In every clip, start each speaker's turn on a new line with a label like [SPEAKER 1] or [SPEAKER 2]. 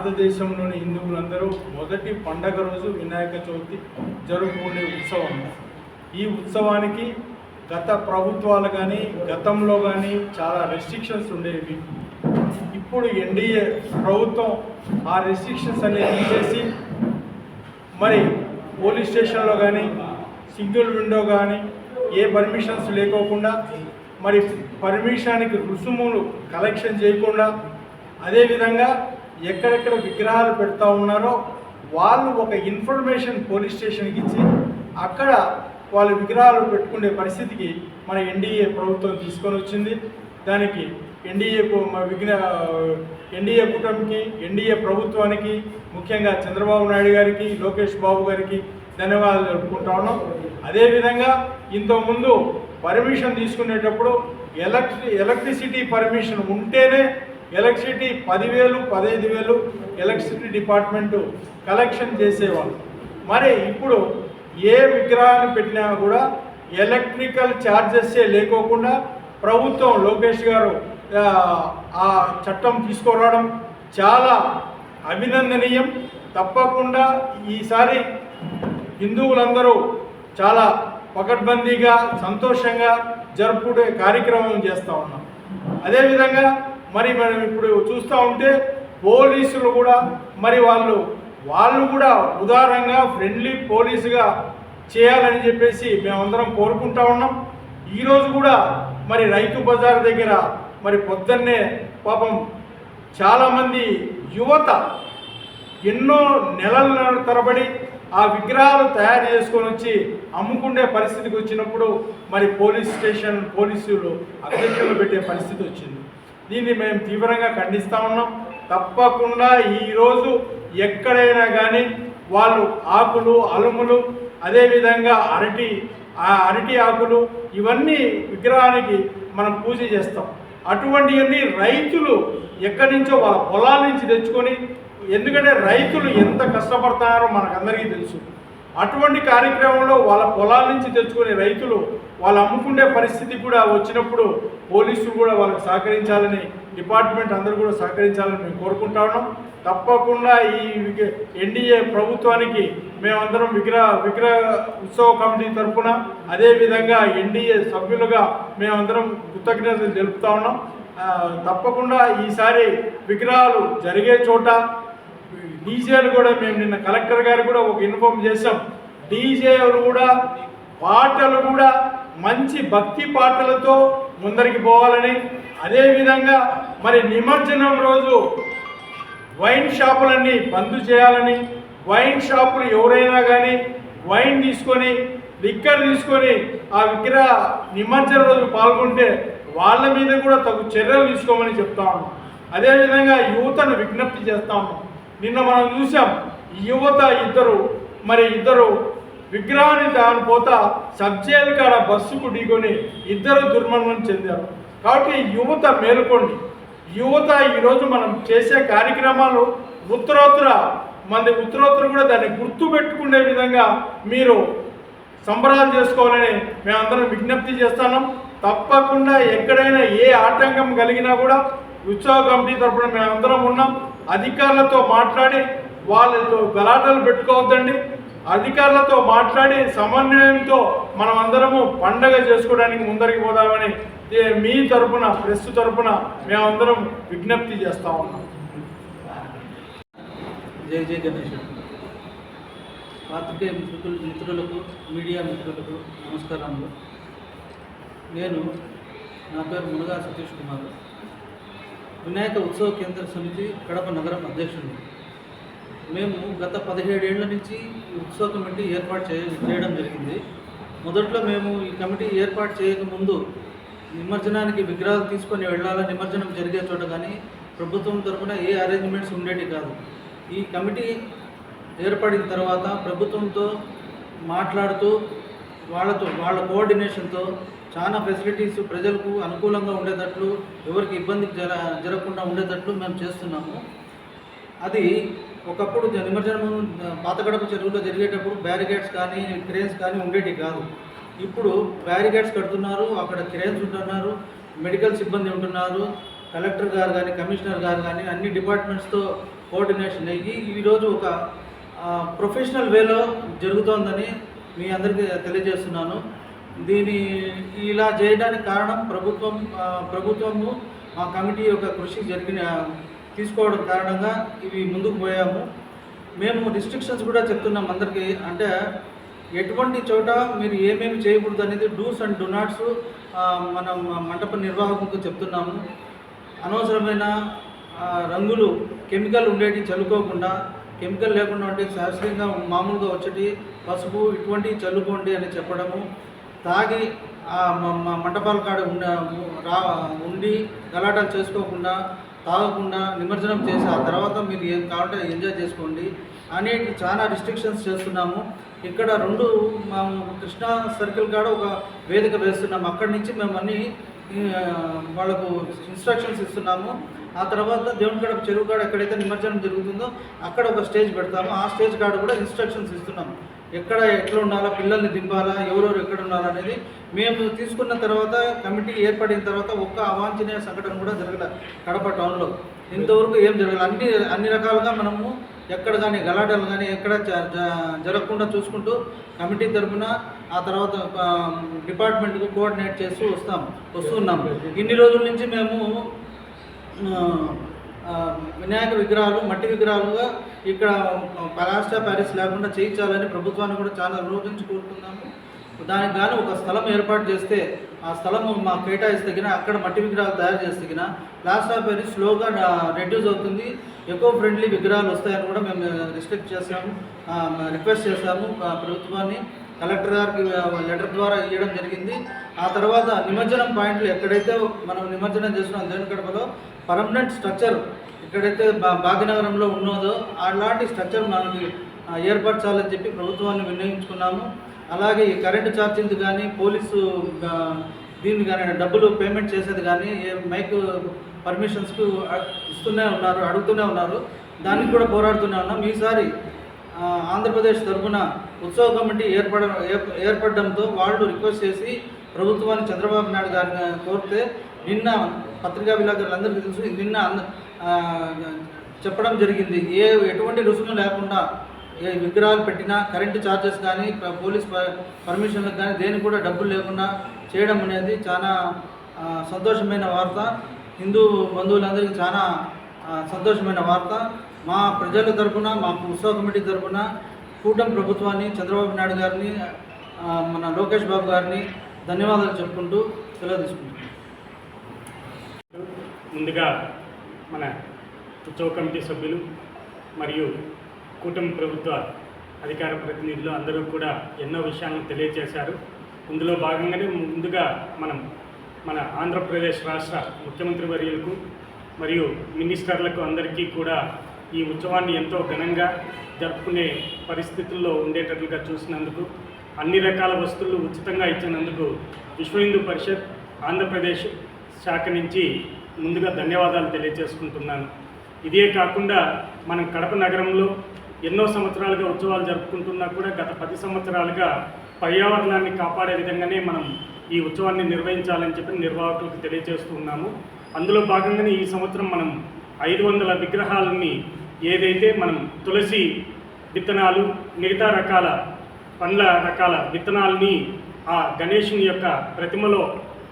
[SPEAKER 1] భారతదేశంలోని హిందువులందరూ మొదటి పండగ రోజు వినాయక చవితి జరుపుకునే ఉత్సవం. ఈ ఉత్సవానికి గత ప్రభుత్వాలు కానీ గతంలో కానీ చాలా రెస్ట్రిక్షన్స్ ఉండేవి. ఇప్పుడు ఎన్డీఏ ప్రభుత్వం ఆ రెస్ట్రిక్షన్స్ అనేది తీసేసి మరి పోలీస్ స్టేషన్లో కానీ సింగిల్ విండో కానీ ఏ పర్మిషన్స్ లేకోకుండా మరి పర్మిషన్కి రుసుములు కలెక్షన్ చేయకుండా అదేవిధంగా ఎక్కడెక్కడ విగ్రహాలు పెడతా ఉన్నారో వాళ్ళు ఒక ఇన్ఫర్మేషన్ పోలీస్ స్టేషన్కి ఇచ్చి అక్కడ వాళ్ళు విగ్రహాలు పెట్టుకునే పరిస్థితికి మన ఎన్డీఏ ప్రభుత్వం తీసుకొని వచ్చింది. దానికి ఎన్డీఏ విఘ్న ఎన్డీఏ కూటమికి ఎన్డీఏ ప్రభుత్వానికి ముఖ్యంగా చంద్రబాబు నాయుడు గారికి లోకేష్ బాబు గారికి ధన్యవాదాలు జరుపుకుంటా ఉన్నాం. అదేవిధంగా ఇంతకుముందు పర్మిషన్ తీసుకునేటప్పుడు ఎలక్ట్రి ఎలక్ట్రిసిటీ పర్మిషన్ ఉంటేనే ఎలక్ట్రిసిటీ పదివేలు పదహైదు వేలు ఎలక్ట్రిసిటీ డిపార్ట్మెంటు కలెక్షన్ చేసేవాళ్ళు. మరి ఇప్పుడు ఏ విగ్రహాన్ని పెట్టినా కూడా ఎలక్ట్రికల్ ఛార్జెస్సే లేకోకుండా ప్రభుత్వం లోకేష్ గారు ఆ, ఆ చట్టం తీసుకురావడం చాలా అభినందనీయం. తప్పకుండా ఈసారి హిందువులందరూ చాలా పకడ్బందీగా సంతోషంగా జరుపుకునే కార్యక్రమం చేస్తూ ఉన్నాం. అదేవిధంగా మరి మనం ఇప్పుడు చూస్తూ ఉంటే పోలీసులు కూడా మరి వాళ్ళు వాళ్ళు కూడా ఉదారంగా ఫ్రెండ్లీ పోలీసుగా చేయాలని చెప్పేసి మేమందరం కోరుకుంటా ఉన్నాం. ఈరోజు కూడా మరి రైతు బజార్ దగ్గర మరి పొద్దున్నే పాపం చాలామంది యువత ఎన్నో నెలల తరబడి ఆ విగ్రహాలు తయారు చేసుకొని వచ్చి అమ్ముకునే పరిస్థితికి వచ్చినప్పుడు మరి పోలీస్ స్టేషన్ పోలీసులు అధ్యక్షులు పెట్టే పరిస్థితి వచ్చింది. దీన్ని మేము తీవ్రంగా ఖండిస్తూ ఉన్నాం. తప్పకుండా ఈరోజు ఎక్కడైనా కానీ వాళ్ళు ఆకులు అలుములు అదేవిధంగా అరటి ఆ అరటి ఆకులు ఇవన్నీ విగ్రహానికి మనం పూజ చేస్తాం. అటువంటివన్నీ రైతులు ఎక్కడి నుంచో వాళ్ళ పొలాల నుంచి తెచ్చుకొని ఎందుకంటే రైతులు ఎంత కష్టపడుతున్నారో మనకందరికీ తెలుసు. అటువంటి కార్యక్రమంలో వాళ్ళ పొలాల నుంచి తెచ్చుకునే రైతులు వాళ్ళు అమ్ముకునే పరిస్థితి కూడా వచ్చినప్పుడు పోలీసులు కూడా వాళ్ళకి సహకరించాలని డిపార్ట్మెంట్ అందరూ కూడా సహకరించాలని మేము కోరుకుంటా ఉన్నాం. తప్పకుండా ఈ ఎన్డీఏ ప్రభుత్వానికి మేమందరం విగ్రహ విగ్రహ ఉత్సవ కమిటీ తరఫున అదేవిధంగా ఎన్డీఏ సభ్యులుగా మేమందరం కృతజ్ఞతలు తెలుపుతా ఉన్నాం. తప్పకుండా ఈసారి విగ్రహాలు జరిగే చోట డీజేలు కూడా మేము నిన్న కలెక్టర్ గారు కూడా ఒక ఇన్ఫార్మ్ చేసాం డీజేలు కూడా పాటలు కూడా మంచి భక్తి పాటలతో ముందరికి పోవాలని అదేవిధంగా మరి నిమజ్జనం రోజు వైన్ షాపులన్నీ బంద్ చేయాలని వైన్ షాపులు ఎవరైనా కానీ వైన్ తీసుకొని లిక్కర్ తీసుకొని ఆ విగ్రహ నిమజ్జన రోజు పాల్గొంటే వాళ్ళ మీద కూడా తగు చర్యలు తీసుకోమని చెప్తాము అదేవిధంగా యువతను విజ్ఞప్తి చేస్తాము నిన్న మనం చూసాం యువత ఇద్దరు మరి ఇద్దరు విగ్రహాన్ని దాని పోత సబ్జేలు కాడ బస్సుకు ఢీకొని ఇద్దరు దుర్మరణం చెందారు. కాబట్టి యువత మేలుకోండి. యువత ఈరోజు మనం చేసే కార్యక్రమాలు ఉత్తరోత్తర మంది ఉత్తరోత్తర కూడా దాన్ని గుర్తు పెట్టుకునే విధంగా మీరు సంబరాలు చేసుకోవాలని మేమందరం విజ్ఞప్తి చేస్తున్నాం. తప్పకుండా ఎక్కడైనా ఏ ఆటంకం కలిగినా కూడా ఉత్సవ కమిటీ తరపున మేమందరం ఉన్నాం. అధికారులతో మాట్లాడి వాళ్ళతో గలాటలు పెట్టుకోవద్దండి. అధికారులతో మాట్లాడి సమన్వయంతో మనం అందరము పండగ చేసుకోవడానికి ముందరికి పోదామని మీ తరపున ప్రెస్ తరపున మేమందరం విజ్ఞప్తి చేస్తా ఉన్నాం.
[SPEAKER 2] జై జై గణేష్. పాత్రికేయ మిత్రులు మిత్రులకు మీడియా మిత్రులకు నమస్కారములు. నేను నా పేరు మునగా సతీష్ కుమార్. వినాయక ఉత్సవ కేంద్ర సమితి కడప నగరం అధ్యక్షుడు మేము గత పదిహేడేళ్ళ నుంచి ఉత్సవ కమిటీ ఏర్పాటు చే చేయడం జరిగింది. మొదట్లో మేము ఈ కమిటీ ఏర్పాటు చేయకముందు నిమజ్జనానికి విగ్రహాలు తీసుకొని వెళ్ళాలా నిమజ్జనం జరిగే చోట కానీ ప్రభుత్వం తరఫున ఏ అరేంజ్మెంట్స్ ఉండేవి కాదు. ఈ కమిటీ ఏర్పడిన తర్వాత ప్రభుత్వంతో మాట్లాడుతూ వాళ్ళతో వాళ్ళ కోఆర్డినేషన్తో చాలా ఫెసిలిటీస్ ప్రజలకు అనుకూలంగా ఉండేటట్లు ఎవరికి ఇబ్బంది జర జరగకుండా ఉండేటట్లు మేము చేస్తున్నాము. అది ఒకప్పుడు నిమజ్జనం పాతగడప చెరువులో జరిగేటప్పుడు బ్యారిగేడ్స్ కానీ క్రేన్స్ కానీ ఉండేవి కాదు. ఇప్పుడు బ్యారిగేడ్స్ కడుతున్నారు అక్కడ క్రేన్స్ ఉంటున్నారు మెడికల్ సిబ్బంది ఉంటున్నారు కలెక్టర్ గారు కానీ కమిషనర్ గారు కానీ అన్ని డిపార్ట్మెంట్స్తో కోఆర్డినేషన్ అయ్యి ఈరోజు ఒక ప్రొఫెషనల్ వేలో జరుగుతోందని మీ అందరికీ తెలియజేస్తున్నాను. దీని ఇలా చేయడానికి కారణం ప్రభుత్వం ప్రభుత్వము మా కమిటీ యొక్క కృషి జరిగిన తీసుకోవడం కారణంగా ఇవి ముందుకు పోయాము. మేము రిస్ట్రిక్షన్స్ కూడా చెప్తున్నాం అందరికీ. అంటే ఎటువంటి చోట మీరు ఏమేమి చేయకూడదు అనేది డూస్ అండ్ డొనాట్స్ మనం మండప నిర్వాహకులకు చెప్తున్నాము. అనవసరమైన రంగులు కెమికల్ ఉండేటివి చల్లుకోకుండా కెమికల్ లేకుండా ఉంటే శాస్త్రీయంగా మామూలుగా వచ్చేటి పసుపు ఇటువంటివి చల్లుకోండి అని చెప్పడము. తాగి ఆ మంటపాల కాడ ఉండ రా ఉండి గలాటాలు చేసుకోకుండా తాగకుండా నిమజ్జనం చేసి ఆ తర్వాత మీరు ఏం కావాలంటే ఎంజాయ్ చేసుకోండి అనేటి చాలా రిస్ట్రిక్షన్స్ చేస్తున్నాము. ఇక్కడ రెండు మేము కృష్ణా సర్కిల్ కాడ ఒక వేదిక వేస్తున్నాము. అక్కడి నుంచి మేము అన్ని వాళ్ళకు ఇన్స్ట్రక్షన్స్ ఇస్తున్నాము. ఆ తర్వాత దేవుని కాడ చెరువు కాడ ఎక్కడైతే నిమజ్జనం జరుగుతుందో అక్కడ ఒక స్టేజ్ పెడతాము. ఆ స్టేజ్ కాడ కూడా ఇన్స్ట్రక్షన్స్ ఇస్తున్నాము. ఎక్కడ ఎట్లా ఉండాలా పిల్లల్ని దింపాలా ఎవరెవరు ఎక్కడ ఉండాలా అనేది మేము తీసుకున్న తర్వాత కమిటీ ఏర్పడిన తర్వాత ఒక్క అవాంఛనీయ సంఘటన కూడా జరగల కడప టౌన్లో. ఇంతవరకు ఏం జరగలేదు అన్ని అన్ని రకాలుగా మనము ఎక్కడ కానీ గలాటలు కానీ ఎక్కడ జ- జరగకుండా చూసుకుంటూ కమిటీ తరఫున ఆ తర్వాత డిపార్ట్మెంట్కు కోఆర్డినేట్ చేస్తూ వస్తాం వస్తున్నాం ఇన్ని రోజుల నుంచి మేము వినాయక విగ్రహాలు మట్టి విగ్రహాలుగా ఇక్కడ పలాస్టా ప్యారిస్ లేకుండా చేయించాలని ప్రభుత్వాన్ని కూడా చాలా రోజు కోరుతున్నాము. దానికి గాను ఒక స్థలం ఏర్పాటు చేస్తే ఆ స్థలం మా కేటాయిస్తగిన అక్కడ మట్టి విగ్రహాలు తయారు చేస్తగిన తగిన ఆఫ్ ప్యారిస్ స్లోగా రెడ్యూస్ అవుతుంది. ఎకో ఫ్రెండ్లీ విగ్రహాలు వస్తాయని కూడా మేము రిస్ట్రిక్ట్ చేసాము రిక్వెస్ట్ చేసాము ప్రభుత్వాన్ని. కలెక్టర్ గారికి లెటర్ ద్వారా ఇవ్వడం జరిగింది. ఆ తర్వాత నిమజ్జనం పాయింట్లు ఎక్కడైతే మనం నిమజ్జనం చేస్తున్నాం దేవుని కడపలో పర్మనెంట్ స్ట్రక్చర్ ఎక్కడైతే బా భాగ్యనగరంలో ఉన్నదో అలాంటి స్ట్రక్చర్ మనకి ఏర్పరచాలని చెప్పి ప్రభుత్వాన్ని వినియోగించుకున్నాము అలాగే ఈ కరెంటు ఛార్జీలు కానీ పోలీసు దీన్ని కానీ డబ్బులు పేమెంట్ చేసేది కానీ ఏ మైక్ పర్మిషన్స్కు ఇస్తూనే ఉన్నారు అడుగుతూనే ఉన్నారు. దానికి కూడా పోరాడుతూనే ఉన్నాం. ఈసారి ఆంధ్రప్రదేశ్ తరఫున ఉత్సవ కమిటీ ఏర్పడ ఏర్పడడంతో వాళ్ళు రిక్వెస్ట్ చేసి ప్రభుత్వాన్ని చంద్రబాబు నాయుడు గారిని కోరితే నిన్న పత్రికా విలేకరులందరికీ తెలుసు నిన్న అంద- చెప్పడం జరిగింది. ఏ ఎటువంటి రుసుము లేకుండా ఏ విగ్రహాలు పెట్టినా కరెంటు ఛార్జెస్ కానీ పోలీస్ పర్మిషన్లకు కానీ దేనికి కూడా డబ్బులు లేకుండా చేయడం అనేది చాలా సంతోషమైన వార్త. హిందూ బంధువులందరికీ చాలా సంతోషమైన వార్త. మా ప్రజల తరపున మా ఉత్సవ కమిటీ తరపున కూటమి ప్రభుత్వాన్ని చంద్రబాబు నాయుడు గారిని మన లోకేష్ బాబు గారిని ధన్యవాదాలు చెప్పుకుంటూ సెలవు తీసుకుంటున్నాను
[SPEAKER 3] ముందుగా మన ఉత్సవ కమిటీ సభ్యులు మరియు కూటమి ప్రభుత్వ అధికార ప్రతినిధులు అందరూ కూడా ఎన్నో విషయాలను తెలియజేశారు. ఇందులో భాగంగానే ముందుగా మనం మన ఆంధ్రప్రదేశ్ రాష్ట్ర ముఖ్యమంత్రి వర్యులకు మరియు మినిస్టర్లకు అందరికీ కూడా ఈ ఉత్సవాన్ని ఎంతో ఘనంగా జరుపుకునే పరిస్థితుల్లో ఉండేటట్లుగా చూసినందుకు అన్ని రకాల వస్తువులు ఉచితంగా ఇచ్చినందుకు విశ్వ హిందూ పరిషత్ ఆంధ్రప్రదేశ్ శాఖ నుంచి ముందుగా ధన్యవాదాలు తెలియజేసుకుంటున్నాను. ఇదే కాకుండా మనం కడప నగరంలో ఎన్నో సంవత్సరాలుగా ఉత్సవాలు జరుపుకుంటున్నా కూడా గత పది సంవత్సరాలుగా పర్యావరణాన్ని కాపాడే విధంగానే మనం ఈ ఉత్సవాన్ని నిర్వహించాలని చెప్పి నిర్వాహకులకు తెలియజేస్తున్నాము అందులో భాగంగానే ఈ సంవత్సరం మనం ఐదు వందల విగ్రహాలని ఏదైతే మనం తులసి విత్తనాలు మిగతా రకాల పండ్ల రకాల విత్తనాలని ఆ గణేషుని యొక్క ప్రతిమలో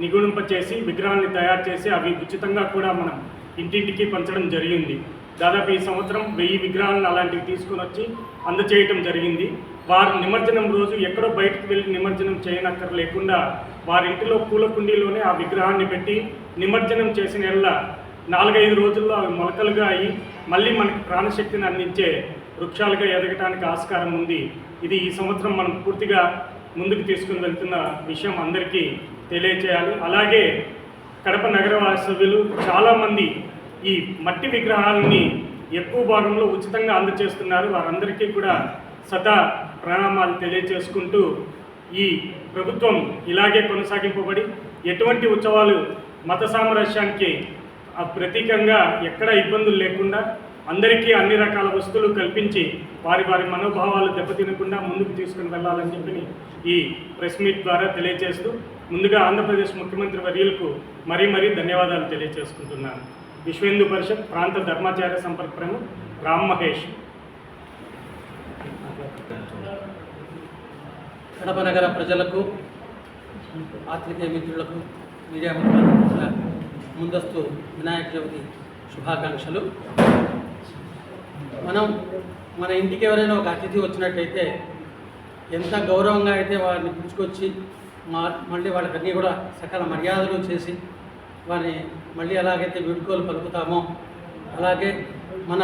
[SPEAKER 3] నిగుణింపచేసి విగ్రహాన్ని తయారు చేసి అవి ఉచితంగా కూడా మనం ఇంటింటికి పంచడం జరిగింది. దాదాపు ఈ సంవత్సరం వెయ్యి విగ్రహాలను అలాంటివి తీసుకొని వచ్చి అందచేయటం జరిగింది. వారు నిమజ్జనం రోజు ఎక్కడో బయటకు వెళ్ళి నిమజ్జనం చేయనక్కర్ లేకుండా వారి ఇంటిలో పూల కుండీలోనే ఆ విగ్రహాన్ని పెట్టి నిమజ్జనం చేసిన ఎల్ల నాలుగైదు రోజుల్లో అవి మొలకలుగా అయి మళ్ళీ మనకి ప్రాణశక్తిని అందించే వృక్షాలుగా ఎదగటానికి ఆస్కారం ఉంది. ఇది ఈ సంవత్సరం మనం పూర్తిగా ముందుకు తీసుకుని వెళ్తున్న విషయం అందరికీ తెలియచేయాలి. అలాగే కడప నగర వాసవ్యులు చాలామంది ఈ మట్టి విగ్రహాలని ఎక్కువ భాగంలో ఉచితంగా అందజేస్తున్నారు వారందరికీ కూడా సదా ప్రణామాలు తెలియజేసుకుంటూ ఈ ప్రభుత్వం ఇలాగే కొనసాగింపబడి ఎటువంటి ఉత్సవాలు మత సామరస్యానికి ప్రతీకంగా ఎక్కడ ఇబ్బందులు లేకుండా అందరికీ అన్ని రకాల వస్తువులు కల్పించి వారి వారి మనోభావాలు దెబ్బతినకుండా ముందుకు తీసుకుని వెళ్ళాలని చెప్పి ఈ ప్రెస్ మీట్ ద్వారా తెలియజేస్తూ ముందుగా ఆంధ్రప్రదేశ్ ముఖ్యమంత్రి వర్యులకు మరీ మరీ ధన్యవాదాలు తెలియజేసుకుంటున్నాను. విశ్వేందు పరిషత్ ప్రాంత ధర్మాచార్య సంపర్క ప్రముఖ్ రామ్ మహేష్.
[SPEAKER 4] కడప నగర ప్రజలకు ఆత్మీయ మిత్రులకు మీడియా మిత్రులకు కూడా ముందస్తు వినాయక చవితి శుభాకాంక్షలు. మనం మన ఇంటికి ఎవరైనా ఒక అతిథి వచ్చినట్టయితే ఎంత గౌరవంగా అయితే వారిని పిలుచుకొచ్చి మా మళ్ళీ వాళ్ళకన్నీ కూడా సకల మర్యాదలు చేసి వారిని మళ్ళీ ఎలాగైతే వీడుకోలు పలుకుతామో అలాగే మన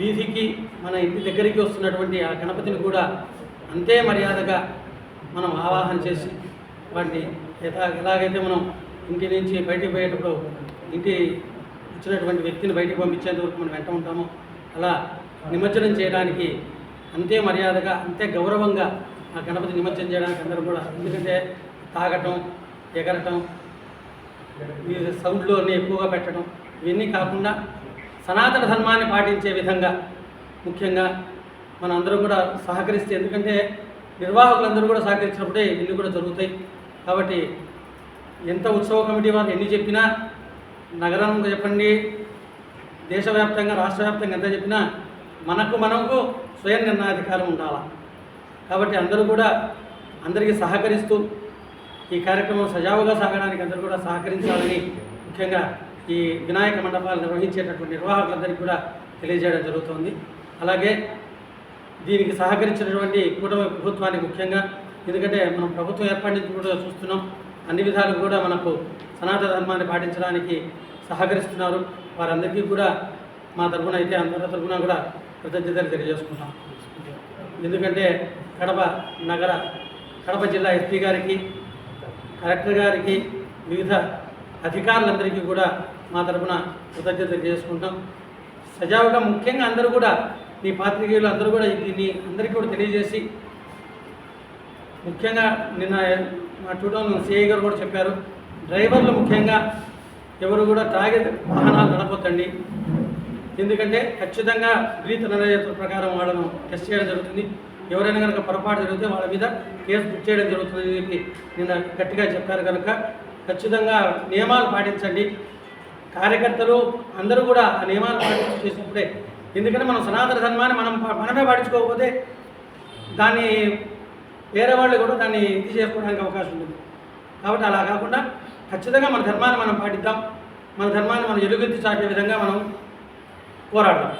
[SPEAKER 4] వీధికి మన ఇంటి దగ్గరికి వస్తున్నటువంటి ఆ గణపతిని కూడా అంతే మర్యాదగా మనం ఆవాహన చేసి వాటిని ఎలా ఎలాగైతే మనం ఇంటి నుంచి బయటికి పోయేటప్పుడు ఇంటి ఇచ్చినటువంటి వ్యక్తిని బయటికి పంపించేంత వరకు మనం వెంట ఉంటామో. అలా నిమజ్జనం చేయడానికి అంతే మర్యాదగా అంతే గౌరవంగా ఆ గణపతి నిమజ్జనం చేయడానికి అందరూ కూడా ఎందుకంటే తాగటం ఎగరటం ఈ సౌండ్లు అన్నీ ఎక్కువగా పెట్టడం ఇవన్నీ కాకుండా సనాతన ధర్మాన్ని పాటించే విధంగా ముఖ్యంగా మనందరం కూడా సహకరిస్తే ఎందుకంటే నిర్వాహకులందరూ కూడా సహకరించినప్పుడే ఇల్లు కూడా జరుగుతాయి. కాబట్టి ఎంత ఉత్సవ కమిటీ వాళ్ళు ఎన్ని చెప్పినా నగరం చెప్పండి దేశవ్యాప్తంగా రాష్ట్రవ్యాప్తంగా ఎంత చెప్పినా మనకు మనకు స్వయం నిర్ణయాధికారం ఉండాలి. కాబట్టి అందరూ కూడా అందరికీ సహకరిస్తూ ఈ కార్యక్రమం సజావుగా సాగడానికి అందరూ కూడా సహకరించాలని ముఖ్యంగా ఈ వినాయక మండపాలు నిర్వహించేటటువంటి నిర్వాహకులందరికీ కూడా తెలియజేయడం జరుగుతుంది. అలాగే దీనికి సహకరించినటువంటి కూటమి ప్రభుత్వానికి ముఖ్యంగా ఎందుకంటే మనం ప్రభుత్వం ఏర్పాటు కూడా చూస్తున్నాం. అన్ని విధాలు కూడా మనకు సనాతన ధర్మాన్ని పాటించడానికి సహకరిస్తున్నారు. వారందరికీ కూడా మా తరఫున అయితే అందరి తరఫున కూడా కృతజ్ఞతలు తెలియజేసుకుంటాం ఎందుకంటే కడప నగర కడప జిల్లా ఎస్పీ గారికి కలెక్టర్ గారికి వివిధ అధికారులందరికీ కూడా మా తరఫున కృతజ్ఞతలు చేసుకుంటాం సజావుగా ముఖ్యంగా అందరూ కూడా మీ పాత్రికేయులు అందరూ కూడా దీన్ని అందరికీ కూడా తెలియజేసి ముఖ్యంగా నిన్న మా టూటౌన్ సిఐ గారు కూడా చెప్పారు డ్రైవర్లు ముఖ్యంగా ఎవరు కూడా తాగే వాహనాలు నడపొద్దండి. ఎందుకంటే ఖచ్చితంగా బ్రీత్ నిర్ణయత ప్రకారం వాళ్ళను టెస్ట్ చేయడం జరుగుతుంది. ఎవరైనా కనుక పొరపాటు జరిగితే వాళ్ళ మీద కేసు బుక్ చేయడం జరుగుతుంది చెప్పి నిన్న గట్టిగా చెప్పారు కనుక ఖచ్చితంగా నియమాలు పాటించండి. కార్యకర్తలు అందరూ కూడా ఆ నియమాలు పాటించి చేసినప్పుడే ఎందుకంటే మనం సనాతన ధర్మాన్ని మనం మనమే పాటించుకోకపోతే దాన్ని వేరే వాళ్ళు కూడా దాన్ని ఇది చేసుకోవడానికి అవకాశం ఉంటుంది కాబట్టి అలా కాకుండా ఖచ్చితంగా మన ధర్మాన్ని మనం పాటిద్దాం. మన ధర్మాన్ని మనం ఎలుగెత్తి చాటే విధంగా మనం పోరాడదాం.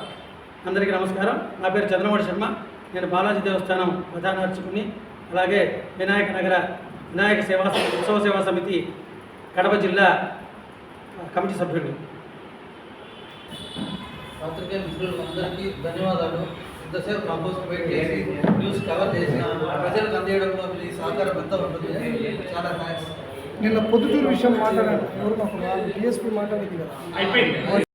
[SPEAKER 4] అందరికీ నమస్కారం. నా పేరు చంద్రమౌళి శర్మ. నేను బాలాజీ దేవస్థానం ప్రధానార్చకుని అలాగే వినాయక నగర వినాయక సేవా ఉత్సవ సేవా సమితి కడప జిల్లా కమిటీ సభ్యుడు
[SPEAKER 2] పత్రికా మిత్రులకు అందరికీ ధన్యవాదాలు. కోసం వెయిట్ చేసి న్యూస్ కవర్ చేసిన ప్రజలకు అందేయడంలో మీ సహకారం ఎంత ఉంటుంది. చాలా థ్యాంక్స్
[SPEAKER 5] నిన్న పొద్దుటూరు విషయం మాట్లాడాను ఎవరు మాకు? డిఎస్పీ మాట్లాడింది కదా.
[SPEAKER 3] అయిపోయింది.